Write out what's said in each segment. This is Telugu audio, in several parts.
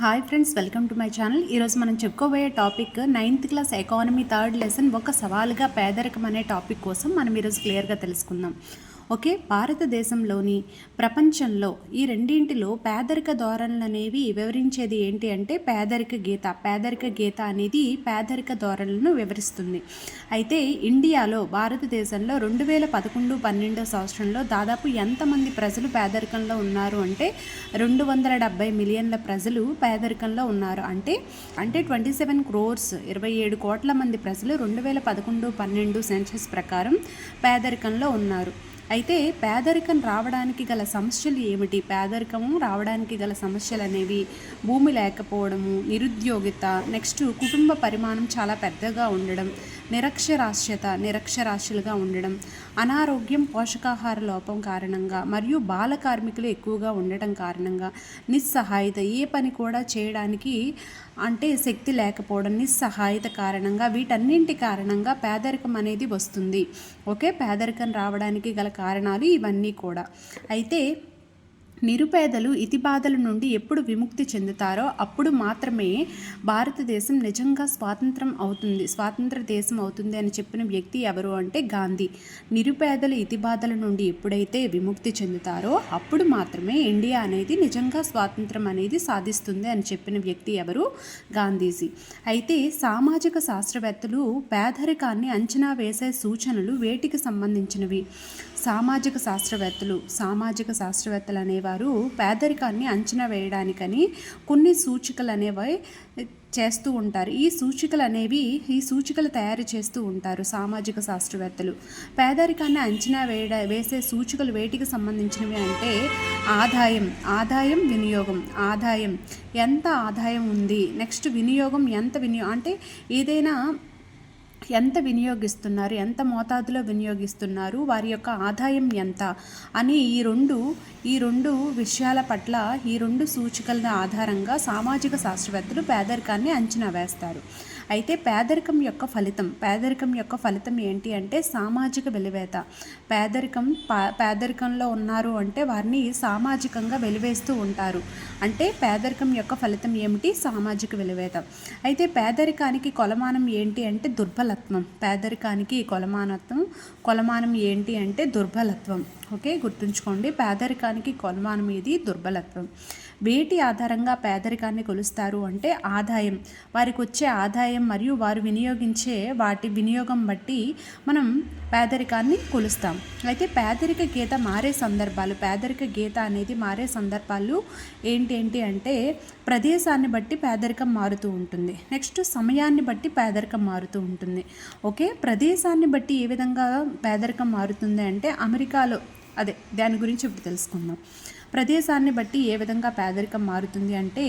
Hi friends welcome to my channel. ఈరోజు మనం చెప్పుకోబోయే topic ninth class economy third lesson ఒక సవాలుగా పేదరికం అనే టాపిక్ కోసం మనం ఈరోజు క్లియర్గా తెలుసుకుందాం. ఓకే భారతదేశంలోని ప్రపంచంలో ఈ రెండింటిలో పేదరిక ధోరణులు అనేవి వివరించేది ఏంటి అంటే పేదరిక గీత. పేదరిక గీత అనేది పేదరిక ధోరణులను వివరిస్తుంది. అయితే ఇండియాలో భారతదేశంలో రెండు వేల పదకొండు పన్నెండో సంవత్సరంలో దాదాపు ఎంతమంది ప్రజలు పేదరికంలో ఉన్నారు అంటే రెండు వందల డెబ్బై మిలియన్ల ప్రజలు పేదరికంలో ఉన్నారు. అంటే అంటే ట్వంటీ సెవెన్ క్రోర్స్ ఇరవై ఏడు కోట్ల మంది ప్రజలు రెండు వేల పదకొండు పన్నెండు సెన్సెస్ ప్రకారం పేదరికంలో ఉన్నారు. అయితే పేదరికం రావడానికి గల సమస్యలు ఏమిటి? పేదరికము రావడానికి గల సమస్యలు అనేవి భూమి లేకపోవడము నిరుద్యోగిత నెక్స్ట్ కుటుంబ పరిమాణం చాలా పెద్దగా ఉండడం నిరక్షరాస్యత నిరక్షరాస్యులుగా ఉండడం అనారోగ్యం పోషకాహార లోపం కారణంగా మరియు బాల కార్మికులు ఎక్కువగా ఉండటం కారణంగా నిస్సహాయత ఏ పని కూడా చేయడానికి అంటే శక్తి లేకపోవడం నిస్సహాయత కారణంగా వీటన్నింటి కారణంగా పేదరికం అనేది వస్తుంది. ఓకే పేదరికం రావడానికి గల కారణాలు ఇవన్నీ కూడా. అయితే నిరుపేదలు ఇతి బాధల నుండి ఎప్పుడు విముక్తి చెందుతారో అప్పుడు మాత్రమే భారతదేశం నిజంగా స్వాతంత్రం అవుతుంది స్వాతంత్ర దేశం అవుతుంది అని చెప్పిన వ్యక్తి ఎవరు అంటే గాంధీ. నిరుపేదలు ఇతి బాధల నుండి ఎప్పుడైతే విముక్తి చెందుతారో అప్పుడు మాత్రమే ఇండియా అనేది నిజంగా స్వాతంత్రం అనేది సాధిస్తుంది అని చెప్పిన వ్యక్తి ఎవరు? గాంధీజీ. అయితే సామాజిక శాస్త్రవేత్తలు పేదరికాన్ని అంచనా వేసే సూచనలు వేటికి సంబంధించినవి? సామాజిక శాస్త్రవేత్తలు సామాజిక శాస్త్రవేత్తలు అనేవారు పేదరికాన్ని అంచనా వేయడానికని కొన్ని సూచికలు అనేవి చేస్తూ ఉంటారు. ఈ సూచికలు అనేవి ఈ సూచికలు తయారు చేస్తూ ఉంటారు సామాజిక శాస్త్రవేత్తలు. పేదరికాన్ని అంచనా వేయడ వేసే సూచికలు వేటికి సంబంధించినవి అంటే ఆదాయం ఆదాయం వినియోగం. ఆదాయం ఎంత ఆదాయం ఉంది? నెక్స్ట్ వినియోగం ఎంత వినియోగం అంటే ఏదైనా ఎంత వినియోగిస్తున్నారు ఎంత మోతాదులో వినియోగిస్తున్నారు వారి యొక్క ఆదాయం ఎంత అని ఈ రెండు ఈ రెండు విషయాల పట్ల ఈ రెండు సూచికల ఆధారంగా సామాజిక శాస్త్రవేత్తలు పేదరికాన్ని అంచనా వేస్తారు. అయితే పేదరికం యొక్క ఫలితం పేదరికం యొక్క ఫలితం ఏంటి అంటే సామాజిక వెలివేత. పేదరికం పేదరికంలో ఉన్నారు అంటే వారిని సామాజికంగా వెలివేస్తూ ఉంటారు. అంటే పేదరికం యొక్క ఫలితం ఏమిటి? సామాజిక వెలివేత. అయితే పేదరికానికి కొలమానం ఏంటి అంటే దుర్బలత్వం. పేదరికానికి కొలమానత్వం కొలమానం ఏంటి అంటే దుర్బలత్వం. ఓకే గుర్తుంచుకోండి. పేదరికానికి కొలమానం ఇది దుర్బలత్వం. వేటి ఆధారంగా పేదరికాన్ని కొలుస్తారు అంటే ఆదాయం. వారికి వచ్చే ఆదాయం మరియు వారు వినియోగించే వాటి వినియోగం బట్టి మనం పేదరికాన్ని కొలుస్తాం. అయితే పేదరిక గీత మారే సందర్భాలు పేదరిక గీత అనేది మారే సందర్భాలు ఏంటి ఏంటి అంటే ప్రదేశాన్ని బట్టి పేదరికం మారుతూ ఉంటుంది. నెక్స్ట్ సమయాన్ని బట్టి పేదరికం మారుతూ ఉంటుంది. ఓకే ప్రదేశాన్ని బట్టి ఏ విధంగా పేదరికం మారుతుంది అంటే అమెరికాలో అదే దాని గురించి ఇప్పుడు తెలుసుకుందాం. ప్రదేశాన్ని బట్టి ఏ విధంగా పేదరికం మారుతుంది అంటే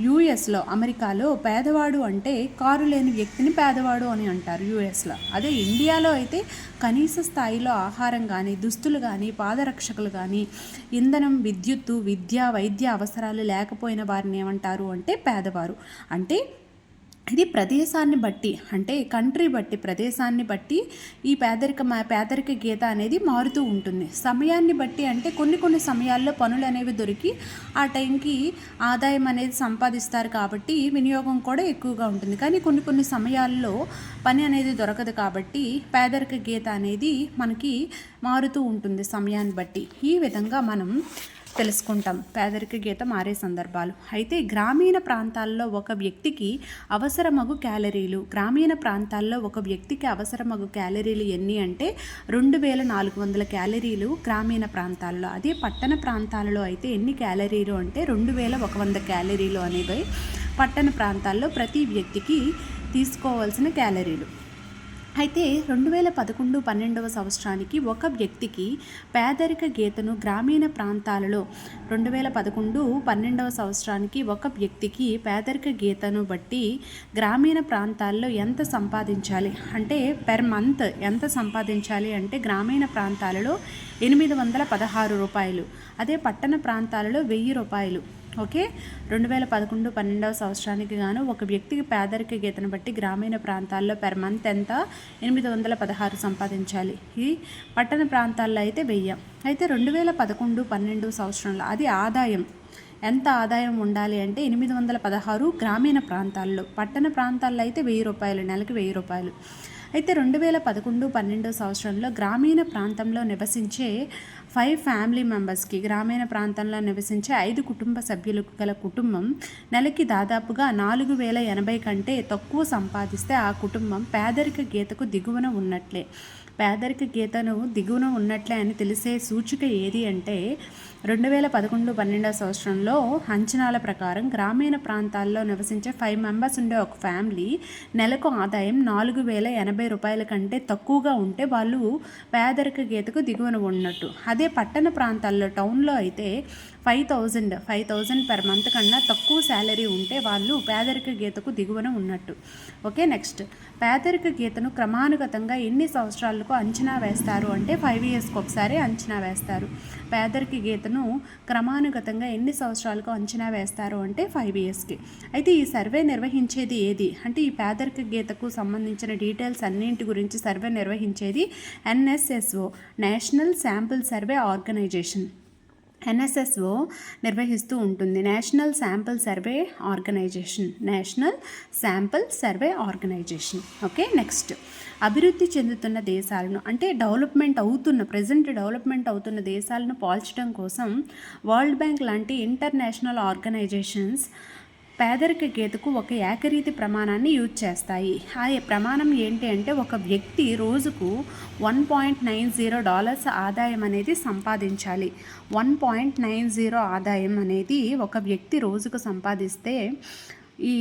యూఎస్లో అమెరికాలో పేదవాడు అంటే కారు లేని వ్యక్తిని పేదవాడు అని అంటారు యూఎస్లో. అదే ఇండియాలో అయితే కనీస స్థాయిలో ఆహారం కానీ దుస్తులు కానీ పాదరక్షకులు కానీ ఇంధనం విద్యుత్తు విద్య వైద్య అవసరాలు లేకపోయిన వారిని ఏమంటారు అంటే పేదవారు. అంటే ఇది ప్రదేశాన్ని బట్టి అంటే కంట్రీ బట్టి ప్రదేశాన్ని బట్టి ఈ పేదరిక పేదరిక గీత అనేది మారుతూ ఉంటుంది. సమయాన్ని బట్టి అంటే కొన్ని కొన్ని సమయాల్లో పనులు అనేవి దొరికి ఆ టైంకి ఆదాయం అనేది సంపాదిస్తారు కాబట్టి వినియోగం కూడా ఎక్కువగా ఉంటుంది. కానీ కొన్ని కొన్ని సమయాల్లో పని అనేది దొరకదు కాబట్టి పేదరిక గీత అనేది మనకి మారుతూ ఉంటుంది సమయాన్ని బట్టి. ఈ విధంగా మనం తెలుసుకుంటాం. పేదరిక గీత మారే సందర్భాలు. అయితే గ్రామీణ ప్రాంతాల్లో ఒక వ్యక్తికి అవసరమగు క్యాలరీలు గ్రామీణ ప్రాంతాల్లో ఒక వ్యక్తికి అవసరమగు క్యాలరీలు ఎన్ని అంటే రెండు వేల నాలుగు వందల క్యాలరీలు గ్రామీణ ప్రాంతాల్లో. అదే పట్టణ ప్రాంతాలలో అయితే ఎన్ని క్యాలరీలు అంటే రెండు వేల ఒక వంద క్యాలరీలు అనేవి పట్టణ ప్రాంతాల్లో ప్రతి వ్యక్తికి తీసుకోవాల్సిన క్యాలరీలు. అయితే రెండు వేల పదకొండు పన్నెండవ సంవత్సరానికి ఒక వ్యక్తికి పేదరిక గీతను గ్రామీణ ప్రాంతాలలో రెండు వేల పదకొండు పన్నెండవ సంవత్సరానికి ఒక వ్యక్తికి పేదరిక గీతను బట్టి గ్రామీణ ప్రాంతాల్లో ఎంత సంపాదించాలి? అంటే పెర్ మంత్ ఎంత సంపాదించాలి అంటే గ్రామీణ ప్రాంతాలలో ఎనిమిది వందల పదహారు రూపాయలు అదే పట్టణ ప్రాంతాలలో వెయ్యి రూపాయలు. ఓకే? రెండు వేల పదకొండు పన్నెండవ సంవత్సరానికి గాను ఒక వ్యక్తికి పేదరిక గీతను బట్టి గ్రామీణ ప్రాంతాల్లో పెర్ మంత్ ఎంత? ఎనిమిది వందల పదహారు సంపాదించాలి. ఈ పట్టణ ప్రాంతాల్లో అయితే వెయ్యి. అయితే రెండు వేల పదకొండు పన్నెండు సంవత్సరంలో అది ఆదాయం. ఎంత ఆదాయం ఉండాలి అంటే ఎనిమిది వందల పదహారు గ్రామీణ ప్రాంతాల్లో. పట్టణ ప్రాంతాల్లో అయితే వెయ్యి రూపాయలు నెలకి వెయ్యి రూపాయలు. అయితే రెండు వేల పదకొండు పన్నెండు సంవత్సరంలో గ్రామీణ ప్రాంతంలో నివసించే ఫైవ్ ఫ్యామిలీ మెంబర్స్కి గ్రామీణ ప్రాంతంలో నివసించే ఐదు కుటుంబ సభ్యులకు గల కుటుంబం నెలకి దాదాపుగా నాలుగు వేల ఎనభై కంటే తక్కువ సంపాదిస్తే ఆ కుటుంబం పేదరిక గీతకు దిగువన ఉన్నట్లే. పేదరిక గీతను దిగువన ఉన్నట్లే అని తెలిసే సూచిక ఏది అంటే రెండు వేల పదకొండు పన్నెండవ సంవత్సరంలో అంచనాల ప్రకారం గ్రామీణ ప్రాంతాల్లో నివసించే ఫైవ్ మెంబర్స్ ఉండే ఒక ఫ్యామిలీ నెలకు ఆదాయం నాలుగు వేల ఎనభై రూపాయల కంటే తక్కువగా ఉంటే వాళ్ళు పేదరిక గీతకు దిగువన ఉన్నట్టు. అదే పట్టణ ప్రాంతాల్లో టౌన్లో అయితే five thousand five thousand per month కన్నా తక్కువ శాలరీ ఉంటే వాళ్ళు పేదరిక గీతకు దిగువన ఉన్నట్టు. Okay next. పేదరిక గీతను క్రమానుగతంగా ఎన్ని సంవత్సరాలకు అంచనా వేస్తారు అంటే ఫైవ్ ఇయర్స్కి ఒకసారి అంచనా వేస్తారు. పేదరిక గీతను క్రమానుగతంగా ఎన్ని సంవత్సరాలకు అంచనా వేస్తారు అంటే ఫైవ్ ఇయర్స్కి అయితే ఈ సర్వే నిర్వహించేది ఏది? అంటే ఈ పేదరిక గీతకు సంబంధించిన డీటెయిల్స్ అన్నింటి గురించి survey నిర్వహించేది NSSO national sample survey organisation NSSO నిర్వహిస్తూ ఉంటుంది. National sample survey organisation national sample survey organisation okay next అభివృద్ధి చెందుతున్న దేశాలను అంటే డెవలప్మెంట్ అవుతున్న ప్రజెంట్ డెవలప్మెంట్ అవుతున్న దేశాలను పోల్చడం కోసం వరల్డ్ బ్యాంక్ లాంటి ఇంటర్నేషనల్ ఆర్గనైజేషన్స్ పేదరిక గీతకు ఒక ఏకరీతి ప్రమాణాన్ని యూజ్ చేస్తాయి. ఆ ప్రమాణం ఏంటి అంటే ఒక వ్యక్తి రోజుకు one point nine zero dollars ఆదాయం అనేది సంపాదించాలి. వన్ పాయింట్ నైన్ జీరో ఆదాయం అనేది ఒక వ్యక్తి రోజుకు సంపాదిస్తే ఈ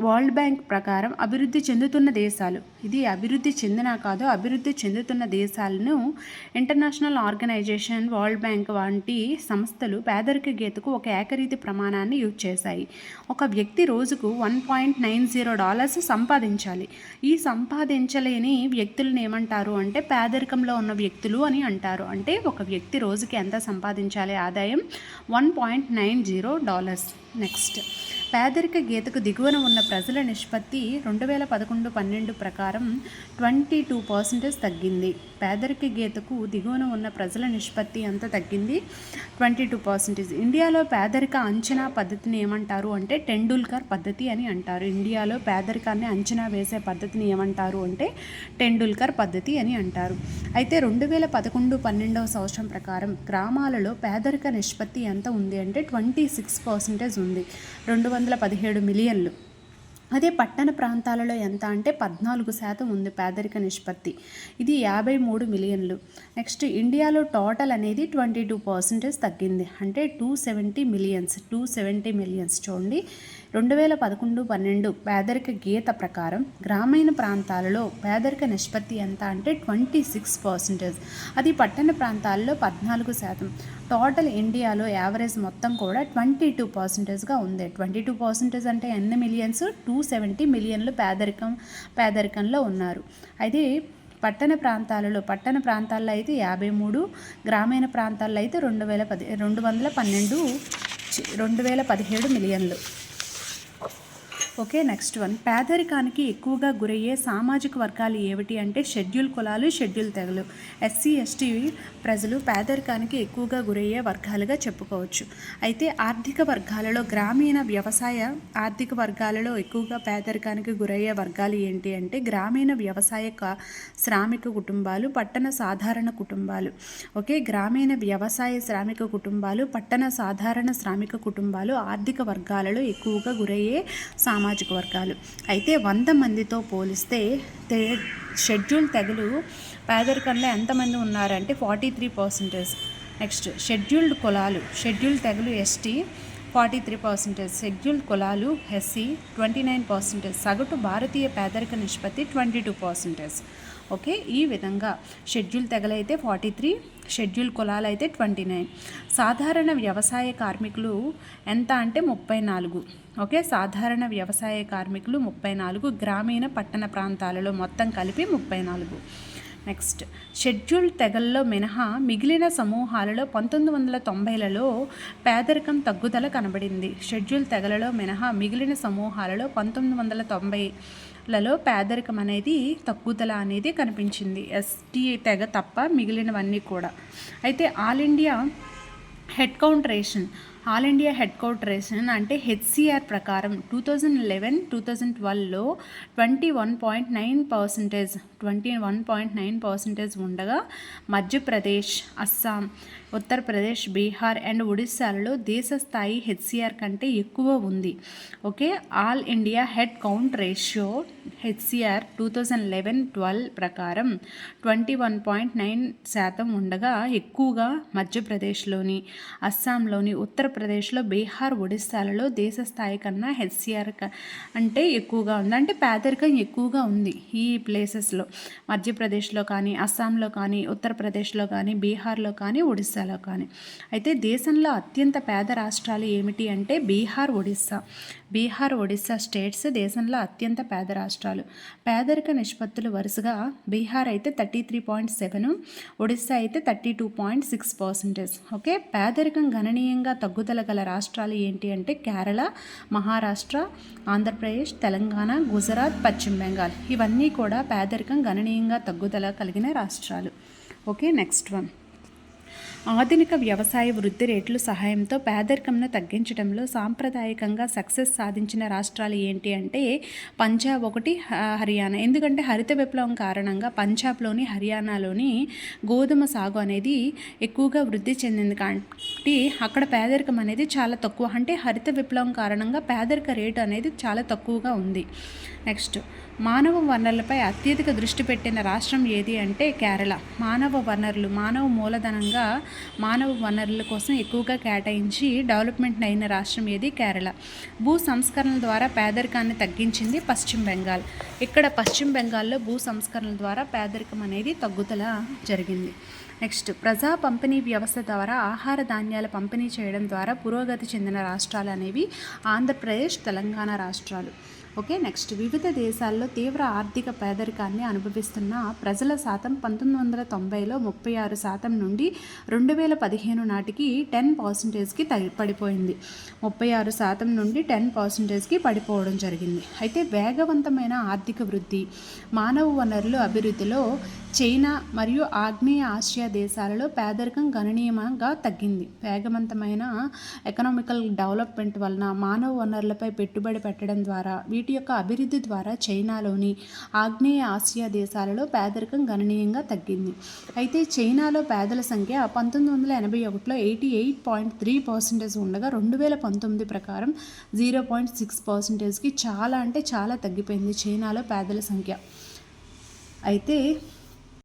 వరల్డ్ బ్యాంక్ ప్రకారం అభివృద్ధి చెందుతున్న దేశాలు. ఇది అభివృద్ధి చెందిన కాదు అభివృద్ధి చెందుతున్న దేశాలను ఇంటర్నేషనల్ ఆర్గనైజేషన్ వరల్డ్ బ్యాంక్ వంటి సంస్థలు పేదరిక గీతకు ఒక ఏకరీతి ప్రమాణాన్ని యూజ్ చేశాయి. ఒక వ్యక్తి రోజుకు one point nine zero dollars సంపాదించాలి. ఈ సంపాదించలేని వ్యక్తులను ఏమంటారు అంటే పేదరికంలో ఉన్న వ్యక్తులు అని అంటారు. అంటే ఒక వ్యక్తి రోజుకి ఎంత సంపాదించాలి ఆదాయం? One point nine zero dollars. Next. పేదరిక గీతకు దిగువన ఉన్న ప్రజల నిష్పత్తి రెండు వేల పదకొండు పన్నెండు ప్రకారం ట్వంటీ టూ పర్సెంటేజ్ తగ్గింది. పేదరిక గీతకు దిగువన ఉన్న ప్రజల నిష్పత్తి ఎంత తగ్గింది? Twenty two percentage. ఇండియాలో పేదరిక అంచనా పద్ధతిని ఏమంటారు అంటే టెండూల్కర్ పద్ధతి అని అంటారు. ఇండియాలో పేదరికాన్ని అంచనా వేసే పద్ధతిని ఏమంటారు అంటే టెండూల్కర్ పద్ధతి అని అంటారు. అయితే రెండు వేల పదకొండు పన్నెండవ సంవత్సరం ప్రకారం గ్రామాలలో పేదరిక నిష్పత్తి ఎంత ఉంది అంటే ట్వంటీ సిక్స్ పర్సెంటేజ్ ఉంది. రెండు వందల వందల పదిహేడు మిలియన్లు. అదే పట్టణ ప్రాంతాలలో ఎంత అంటే పద్నాలుగు శాతం ఉంది పేదరిక నిష్పత్తి. ఇది యాభై మూడు మిలియన్లు. నెక్స్ట్ ఇండియాలో టోటల్ అనేది ట్వంటీ టూ పర్సెంటేజ్ తగ్గింది. అంటే two seventy millions two seventy millions చూడండి. రెండు వేల పదకొండు పన్నెండు పేదరిక గీత ప్రకారం గ్రామీణ ప్రాంతాలలో పేదరిక నిష్పత్తి ఎంత అంటే ట్వంటీ సిక్స్ పర్సెంటేజ్. అది పట్టణ ప్రాంతాల్లో పద్నాలుగు శాతం. టోటల్ ఇండియాలో యావరేజ్ మొత్తం కూడా ట్వంటీ టూ పర్సెంటేజ్గా ఉంది. ట్వంటీ టూ పర్సెంటేజ్ అంటే ఎన్ని మిలియన్స్? టూ సెవెంటీ మిలియన్లు పేదరికం పేదరికంలో ఉన్నారు. అయితే పట్టణ ప్రాంతాలలో పట్టణ ప్రాంతాల్లో అయితే యాభై మూడు గ్రామీణ ప్రాంతాల్లో అయితే రెండు వేల పది రెండు వందల పన్నెండు చి- రెండు వేల పదిహేడు మిలియన్లు. ఓకే నెక్స్ట్ వన్ పేదరికానికి ఎక్కువగా గురయ్యే సామాజిక వర్గాలు ఏమిటి అంటే షెడ్యూల్ కులాలు షెడ్యూల్ తెగలు. ఎస్సీ ఎస్టీ ప్రజలు పేదరికానికి ఎక్కువగా గురయ్యే వర్గాలుగా చెప్పుకోవచ్చు. అయితే ఆర్థిక వర్గాలలో గ్రామీణ వ్యవసాయ ఆర్థిక వర్గాలలో ఎక్కువగా పేదరికానికి గురయ్యే వర్గాలు ఏంటి అంటే గ్రామీణ వ్యవసాయ శ్రామిక కుటుంబాలు పట్టణ సాధారణ కుటుంబాలు. ఓకే గ్రామీణ వ్యవసాయ శ్రామిక కుటుంబాలు పట్టణ సాధారణ శ్రామిక కుటుంబాలు ఆర్థిక వర్గాలలో ఎక్కువగా గురయ్యే సామాజిక వర్గాలు. అయితే వంద మందితో పోలిస్తే షెడ్యూల్ తెగలు పేదరికంలో ఎంతమంది ఉన్నారంటే forty three percentage. Next scheduled కులాలు షెడ్యూల్ తెగలు ST forty three percentage scheduled కులాలు ఎస్సీ ట్వంటీ నైన్ పర్సెంటేజ్. సగటు భారతీయ పేదరిక నిష్పత్తి ట్వంటీ టూ పర్సెంటేజ్. ఓకే ఈ విధంగా షెడ్యూల్ తెగలైతే ఫార్టీ త్రీ షెడ్యూల్ కులాలు అయితే ట్వంటీ నైన్. సాధారణ వ్యవసాయ కార్మికులు ఎంత అంటే ముప్పై నాలుగు. ఓకే సాధారణ వ్యవసాయ కార్మికులు ముప్పై నాలుగు గ్రామీణ పట్టణ ప్రాంతాలలో మొత్తం కలిపి ముప్పై నాలుగు. నెక్స్ట్ షెడ్యూల్ తెగల్లో మినహా మిగిలిన సమూహాలలో పంతొమ్మిది వందల తొంభైలలో పేదరికం తగ్గుదల కనబడింది. షెడ్యూల్ తెగలలో మినహా మిగిలిన సమూహాలలో పంతొమ్మిది వందల తొంభైలలో పేదరికం అనేది తగ్గుదల అనేది కనిపించింది. ఎస్టీ తెగ తప్ప మిగిలినవన్నీ కూడా. అయితే all India head count ration all India head క్వార్టరేషన్ అంటే హెచ్సిఆర్ ప్రకారం two thousand eleven two thousand ట్వెల్వ్లో twenty one point nine percentage twenty one point nine percentage ఉండగా మధ్యప్రదేశ్ అస్సాం ఉత్తరప్రదేశ్ బీహార్ అండ్ ఒడిస్సాలలో దేశ స్థాయి హెచ్సిఆర్ కంటే ఎక్కువ ఉంది. Okay? All India head count ratio HCR two thousand eleven twelve ప్రకారం ట్వంటీ వన్ పాయింట్ నైన్ శాతం ఉండగా ఎక్కువగా మధ్యప్రదేశ్లోని అస్సాంలోని ఉత్తర ఉత్తరప్రదేశ్లో బీహార్ ఒడిస్సాలలో దేశ స్థాయి కన్నా హెచ్సిఆర్ అంటే ఎక్కువగా ఉంది. అంటే పేదరికం ఎక్కువగా ఉంది ఈ ప్లేసెస్లో. మధ్యప్రదేశ్లో కానీ అస్సాంలో కానీ ఉత్తరప్రదేశ్లో కానీ బీహార్లో కానీ ఒడిస్సాలో కానీ. అయితే దేశంలో అత్యంత పేద రాష్ట్రాలు ఏమిటి అంటే బీహార్ ఒడిస్సా బీహార్ ఒడిస్సా స్టేట్స్ దేశంలో అత్యంత పేద రాష్ట్రాలు. పేదరిక నిష్పత్తులు వరుసగా బీహార్ అయితే thirty three point seven Odisha అయితే thirty two point six percentage. Okay? పేదరికం గణనీయంగా తగ్గుదల గల రాష్ట్రాలు ఏంటి అంటే కేరళ మహారాష్ట్ర ఆంధ్రప్రదేశ్ తెలంగాణ గుజరాత్ పశ్చిమ బెంగాల్. ఇవన్నీ కూడా పేదరికం గణనీయంగా తగ్గుదల కలిగిన రాష్ట్రాలు. Okay next one. ఆధునిక వ్యవసాయ వృద్ధి రేట్లు సహాయంతో పేదరికంను తగ్గించడంలో సాంప్రదాయకంగా సక్సెస్ సాధించిన రాష్ట్రాలు ఏంటి అంటే పంజాబ్ ఒకటి హర్యానా. ఎందుకంటే హరిత విప్లవం కారణంగా పంజాబ్లోని హర్యానాలోని గోధుమ సాగు అనేది ఎక్కువగా వృద్ధి చెందింది కాబట్టి అక్కడ పేదరికం అనేది చాలా తక్కువ. అంటే హరిత విప్లవం కారణంగా పేదరిక రేటు అనేది చాలా తక్కువగా ఉంది. నెక్స్ట్ మానవ వనరులపై అత్యధిక దృష్టి పెట్టిన రాష్ట్రం ఏది అంటే కేరళ. మానవ వనరులు మానవ మూలధనంగా మానవ వనరుల కోసం ఎక్కువగా కేటాయించి డెవలప్మెంట్ అయిన రాష్ట్రం ఏది? కేరళ. భూ సంస్కరణల ద్వారా పేదరికాన్ని తగ్గించింది పశ్చిమ బెంగాల్. ఇక్కడ పశ్చిమ బెంగాల్లో భూ సంస్కరణల ద్వారా పేదరికం అనేది తగ్గుదల జరిగింది. నెక్స్ట్ ప్రజా పంపిణీ వ్యవస్థ ద్వారా ఆహార ధాన్యాల పంపిణీ చేయడం ద్వారా పురోగతి చెందిన రాష్ట్రాలు అనేవి ఆంధ్రప్రదేశ్ తెలంగాణ రాష్ట్రాలు. Okay next. వివిధ దేశాల్లో తీవ్ర ఆర్థిక పేదరికాన్ని అనుభవిస్తున్న ప్రజల శాతం పంతొమ్మిది వందల తొంభైలో ముప్పై ఆరు శాతం నుండి రెండు వేల పదిహేను నాటికి టెన్ పర్సెంటేజ్కి తగి పడిపోయింది. ముప్పై ఆరు శాతం నుండి టెన్ పర్సెంటేజ్కి పడిపోవడం జరిగింది. అయితే వేగవంతమైన ఆర్థిక వృద్ధి మానవ వనరుల అభివృద్ధిలో చైనా మరియు ఆగ్నేయ ఆసియా దేశాలలో పేదరికం గణనీయంగా తగ్గింది. వేగవంతమైన ఎకనామికల్ డెవలప్మెంట్ వలన మానవ వనరులపై పెట్టుబడి పెట్టడం ద్వారా వీటి యొక్క అభివృద్ధి ద్వారా చైనాలోని ఆగ్నేయ ఆసియా దేశాలలో పేదరికం గణనీయంగా తగ్గింది. అయితే చైనాలో పేదల సంఖ్య పంతొమ్మిది వందల ఎనభై ఒకటిలో eighty eight point three percentage ఉండగా రెండు వేల పంతొమ్మిది ప్రకారం జీరో పాయింట్ సిక్స్ పర్సెంటేజ్కి చాలా అంటే చాలా తగ్గిపోయింది చైనాలో పేదల సంఖ్య. అయితే